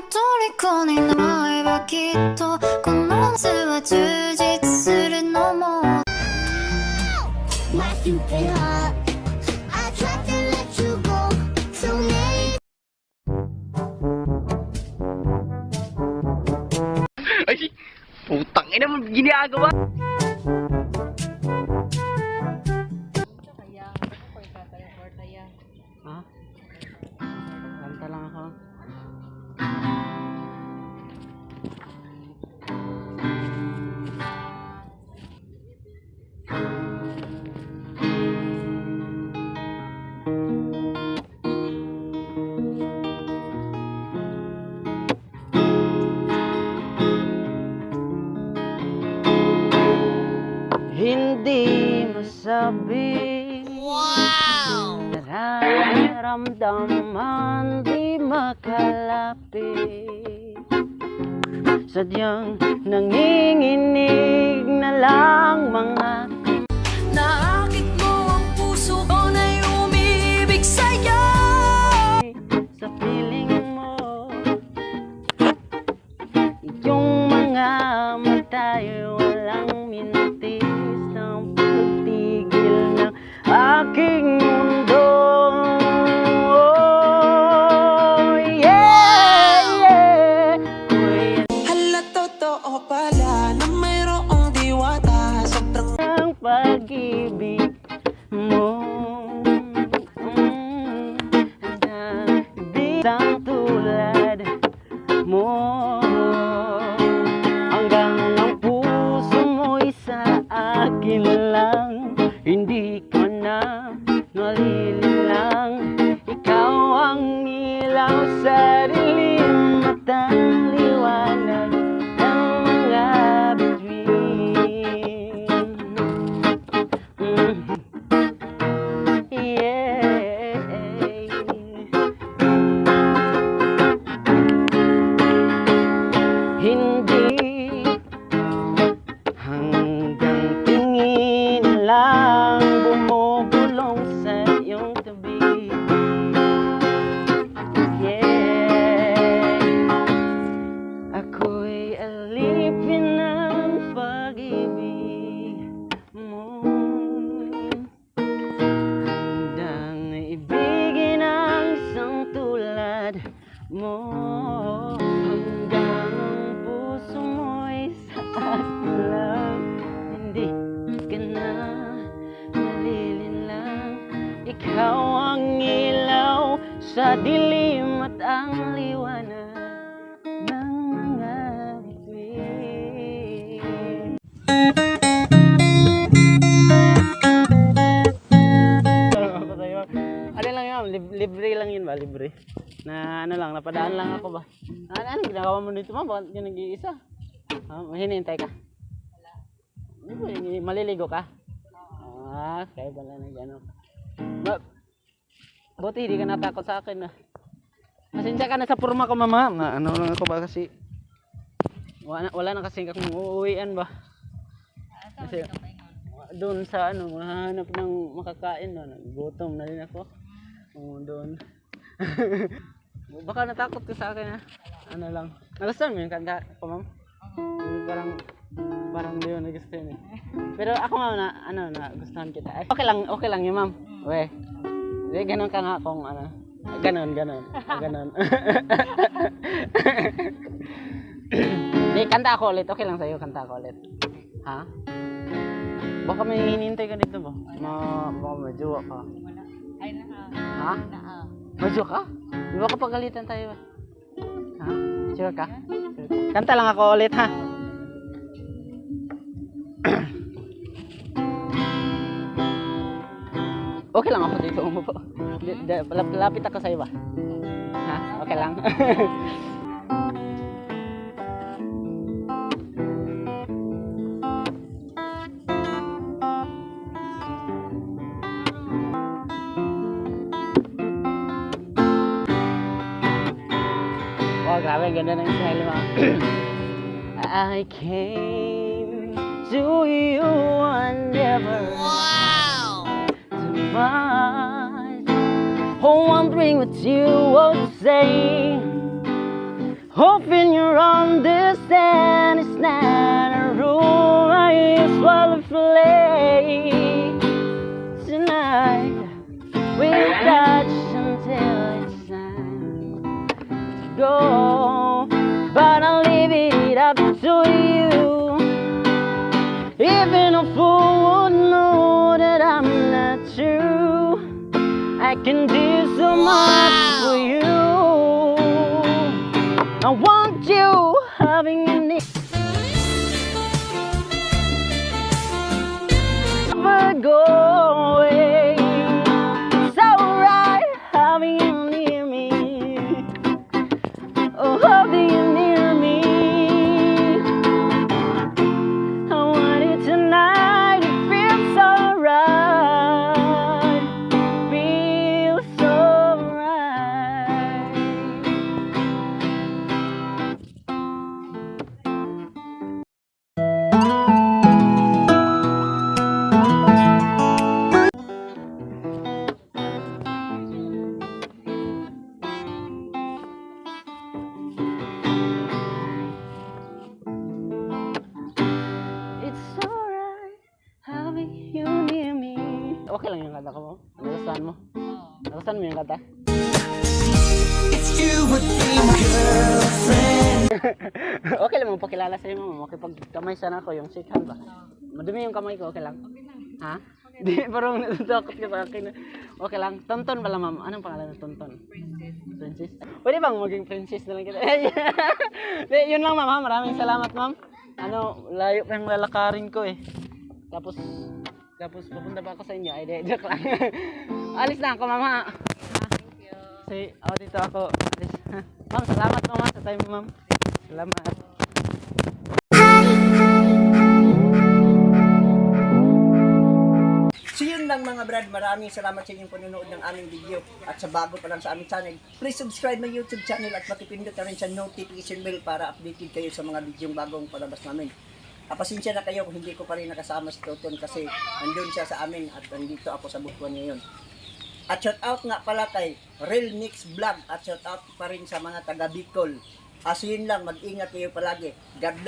の虜になればきっとこの夏は充実するのも My stupid heart. I tried to let you go so many Ay, putang ina mo, ginagawa. Masabi Wow! Nararamdaman di makalapit Sadyang nanginginig na lang mga Naakit looking Love. Sa dilim at ang liwanag ng mga bituin. Ano lang yun? Lib- libre lang yun ba? Libre. Na ano lang, napadaan lang ako ba? Ano, ano ginagawa mo dito ma? Bakit ka nag-iisa? Ah, hinihintay ka? Wala. Maliligo ka? Ah, kaya pala na gano'n. Ba- buti hindi ka natakot sa akin na. Pasensya ka na sa forma ko mama. Na, ano lang ako ba kasi wala, wala na kasi akong uuwian ba? Kasi doon sa ano, mahanap ng makakain no, gutom na rin ako. Oo, doon. Baka natakot ka sa akin ha. Ano lang. Nagustuhan mo yung kanta ko, ma'am? Yung Parang parang hindi yun nagustuhan eh. Pero ako nga na ano na gustuhan kita. Ay, okay lang, okay lang yun, ma'am. We. Hindi ganun ka nga kung ano. Ganon. Ah, Ganon. Hindi, kanta ako ulit. Okay lang sa'yo, kanta ako ulit. Ha? Baka may hinihintay ka dito ba? Ma, baka may jowa ka. Ay, naka. Ha? Naka. May jowa ka? Di ba kapagalitan tayo ba? Ha? Sure ka? Kanta lang ako ulit ha. okay lang ako dito umupo. Lapit ako sa iba. Ha? Okay lang. Oh, grabe, ganda ng style mo. I came to you and never to find. Oh, wondering what you would say. Hoping you understand it's not a rule I usually play can do so much for you. I want you Okay lang yung kanta ko mo? Nagustuhan mo? Nagustuhan mo yung kanta? If you would be girlfriend okay lang mo pakilala sa'yo mo. Makipagkamay sana ako yung shake hand ba? Madumi yung kamay ko, okay lang? Ha? Di, parang natatakot ka sa akin. Okay lang. Tonton pala ma'am. Anong pangalan ng Tonton? Princess. Princess? Pwede bang maging princess na lang kita? Di, yun lang ma'am. ha? Maraming salamat ma'am. Ano, layo pa yung lalakarin ko eh. Tapos, tapos pupunta pa ako sa inyo. Ay, di, joke lang. Alis na ako ma'am ha. Thank you. Say, oh, dito ako. Alis. ma'am, salamat ma'am ha, sa time mo ma'am. Salamat. So yun lang mga brad, maraming salamat sa inyong panonood ng aming video at sa bago pa lang sa aming channel, please subscribe my YouTube channel at makipindot na rin sa notification bell para updated kayo sa mga videong bagong palabas namin. Ah, pasensya na kayo kung hindi ko pa rin nakasama si Toton kasi andun siya sa amin at nandito ako sa Butuan ngayon. At shout out nga pala kay Real Mix Vlog at shout out pa rin sa mga taga Bicol. Ah, so yun lang, mag-ingat kayo palagi. God bless.